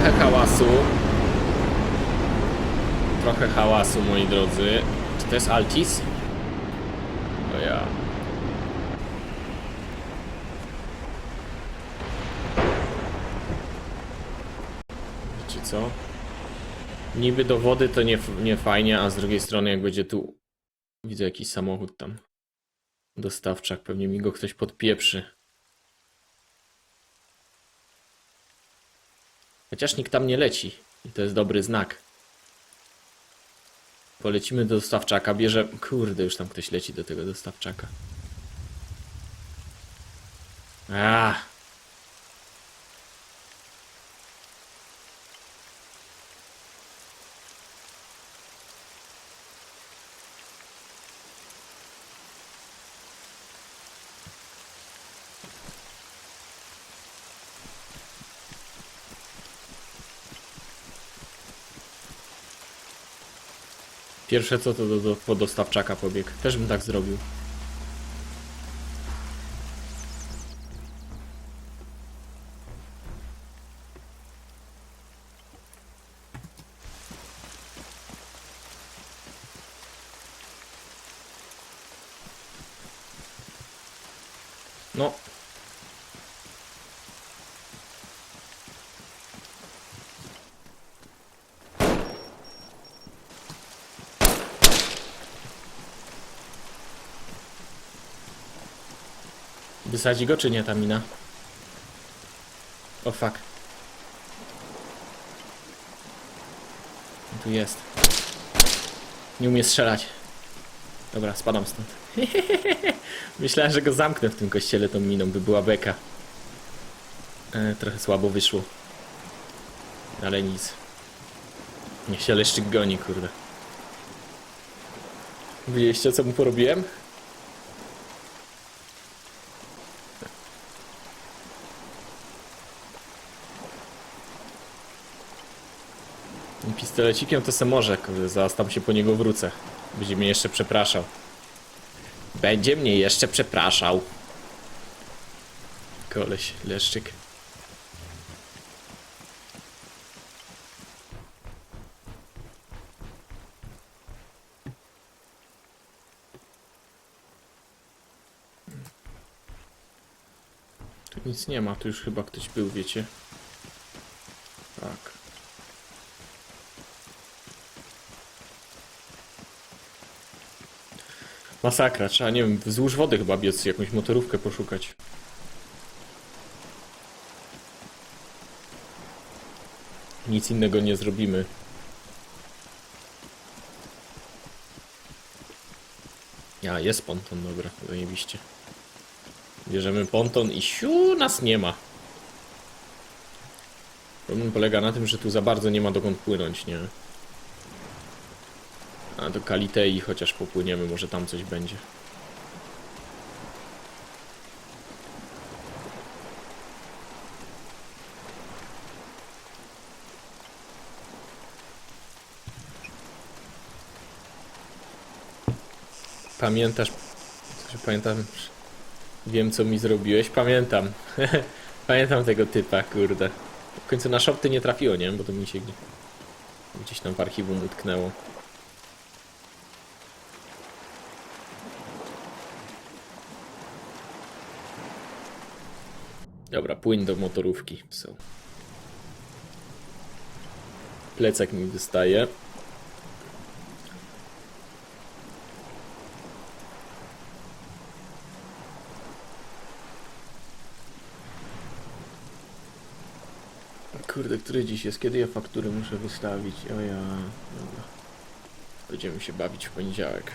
trochę hałasu. Trochę hałasu, moi drodzy. Czy to jest Altis? To ja. Wiecie co? Niby do wody to nie, nie fajnie, a z drugiej strony jak będzie tu... Widzę jakiś samochód tam. Dostawczak, pewnie mi go ktoś podpieprzy. Chociaż nikt tam nie leci. I to jest dobry znak. Polecimy do dostawczaka, bierze... Kurde, już tam ktoś leci do tego dostawczaka. A. Pierwsze co to do, do, po dostawczaka pobiegł. Też bym tak zrobił. No. Wysadzi go czy nie ta mina? O fuck. Tu jest. Nie umie strzelać. Dobra, spadam stąd. Myślałem, że go zamknę w tym kościele tą miną, by była beka. E, trochę słabo wyszło. Ale nic. Niech się leszczyk goni, kurde. Widzieliście, co mu porobiłem? Pistolecikiem to se może, zaraz tam się po niego wrócę. Będzie mnie jeszcze przepraszał. Będzie mnie jeszcze przepraszał. Koleś, leszczyk. Tu nic nie ma, tu już chyba ktoś był, wiecie. Masakra, trzeba, nie wiem, wzdłuż wody chyba biec, jakąś motorówkę poszukać. Nic innego nie zrobimy. Ja, jest ponton, dobra, zajebiście. Bierzemy ponton i siu, nas nie ma. Problem polega na tym, że tu za bardzo nie ma dokąd płynąć, nie? A do Kalitei chociaż popłyniemy, może tam coś będzie. Pamiętasz? Pamiętam. Wiem co mi zrobiłeś. Pamiętam. Pamiętam tego typa, kurde. W końcu na shopty nie trafiło, nie? Bo to mi się gdzieś tam w archiwum utknęło. Dobra, płyń do motorówki. So. Plecak mi wystaje. Kurde, który dziś jest? Kiedy ja faktury muszę wystawić? O ja... Dobra. Będziemy się bawić w poniedziałek.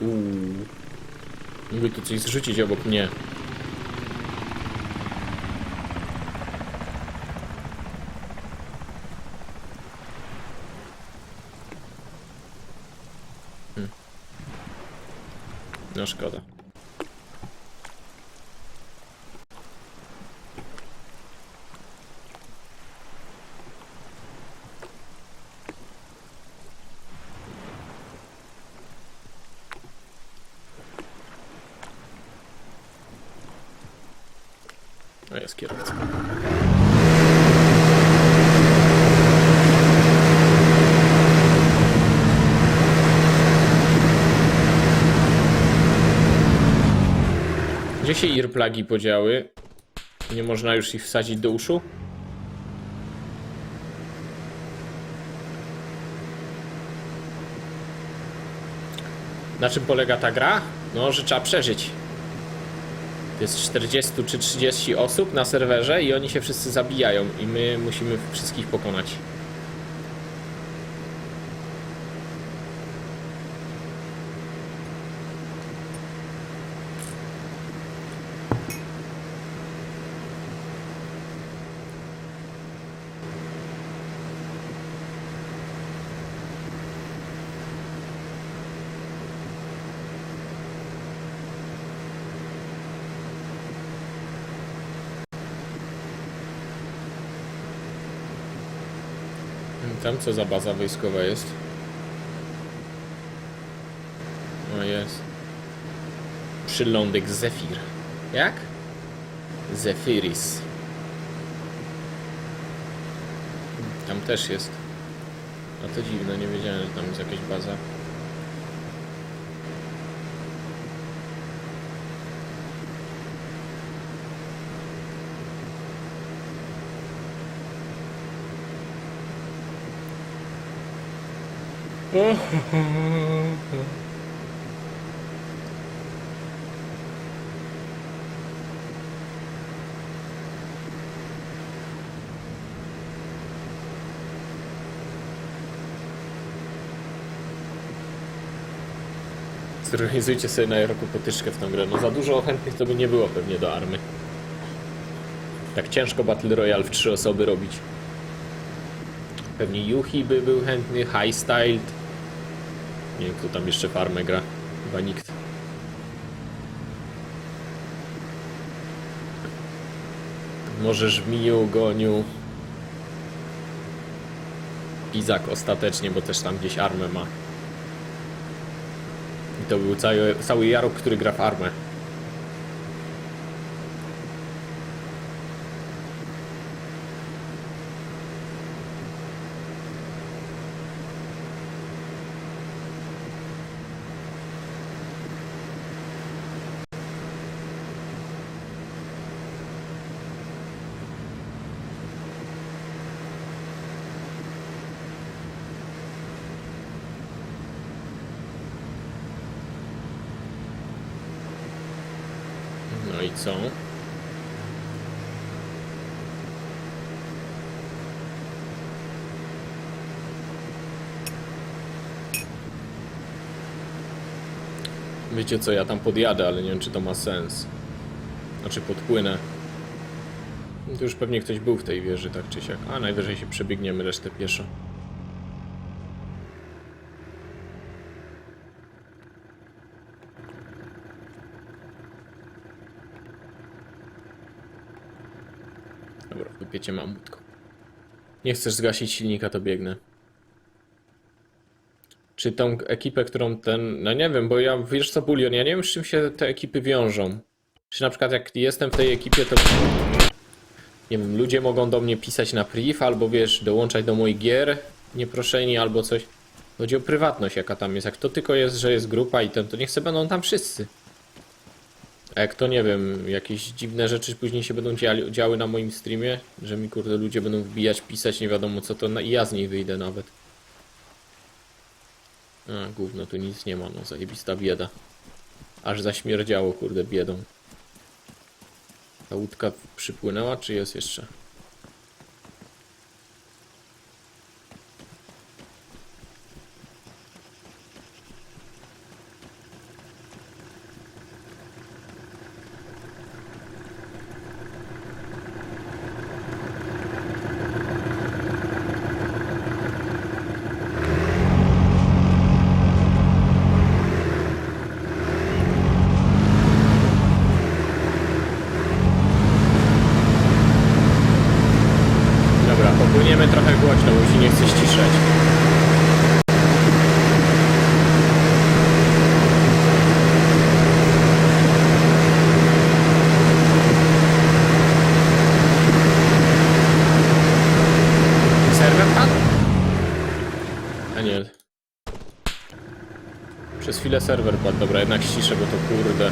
Uuu. Mógłby tu coś zrzucić obok mnie. Hmm. No szkoda. Jest kierowca. Gdzie się earplagi podziały? Nie można już ich wsadzić do uszu? Na czym polega ta gra? No, że trzeba przeżyć. Jest 40 czy 30 osób na serwerze i oni się wszyscy zabijają i my musimy wszystkich pokonać. Tam co za baza wojskowa jest? O jest. Przylądek Zephyr. Jak? Zephyris. Tam też jest. A to dziwne, nie wiedziałem, że tam jest jakaś baza. Zorganizujcie sobie na roku potyczkę w tą grę. No za dużo chętnych to by nie było pewnie do army. Tak ciężko Battle Royale w trzy osoby robić. Pewnie Yuhi by był chętny, High Styled. Nie wiem kto tam jeszcze farmę gra. Chyba nikt. Może Żmiju, Goniu. Izak ostatecznie, bo też tam gdzieś armę ma. I to był cały, cały Jarok, który gra w armę. No i co? Wiecie co, ja tam podjadę, ale nie wiem czy to ma sens. Znaczy podpłynę. To już pewnie ktoś był w tej wieży, tak czy siak. A najwyżej się przebiegniemy resztę pieszo. Dupie cię mam łódką. Nie chcesz zgasić silnika, to biegnę. Czy tą ekipę, którą ten... No nie wiem, bo ja... Wiesz co, Bulion, ja nie wiem, z czym się te ekipy wiążą. Czy na przykład jak jestem w tej ekipie, to... Nie wiem, ludzie mogą do mnie pisać na priv, albo wiesz, dołączać do moich gier nieproszeni, albo coś. Chodzi o prywatność, jaka tam jest. Jak to tylko jest, że jest grupa i ten, to niech se będą tam wszyscy. A jak to nie wiem, jakieś dziwne rzeczy później się będą działy, na moim streamie, że mi kurde ludzie będą wbijać, pisać, nie wiadomo co to, no i ja z niej wyjdę nawet. A, gówno, tu nic nie ma, no zajebista bieda. Aż zaśmierdziało, kurde, biedą. Ta łódka przypłynęła, czy jest jeszcze? Chwilę serwer padł. Dobra, jednak ściszę, bo to kurde.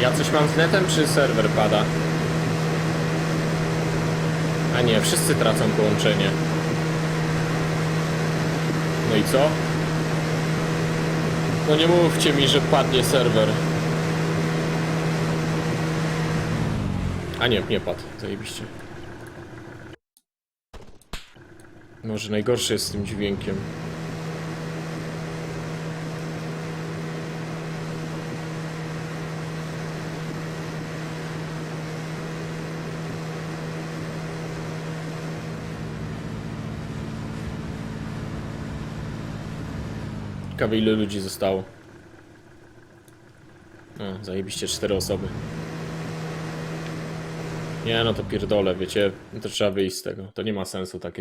Ja coś mam z netem, czy serwer pada? A nie, wszyscy tracą połączenie. No i co? No nie mówcie mi, że padnie serwer. A nie, nie padł. Zajebiście. Może najgorszy jest z tym dźwiękiem. Ciekawe ile ludzi zostało. No, zajebiście cztery osoby. Nie no to pierdolę, wiecie, to trzeba wyjść z tego. To nie ma sensu takie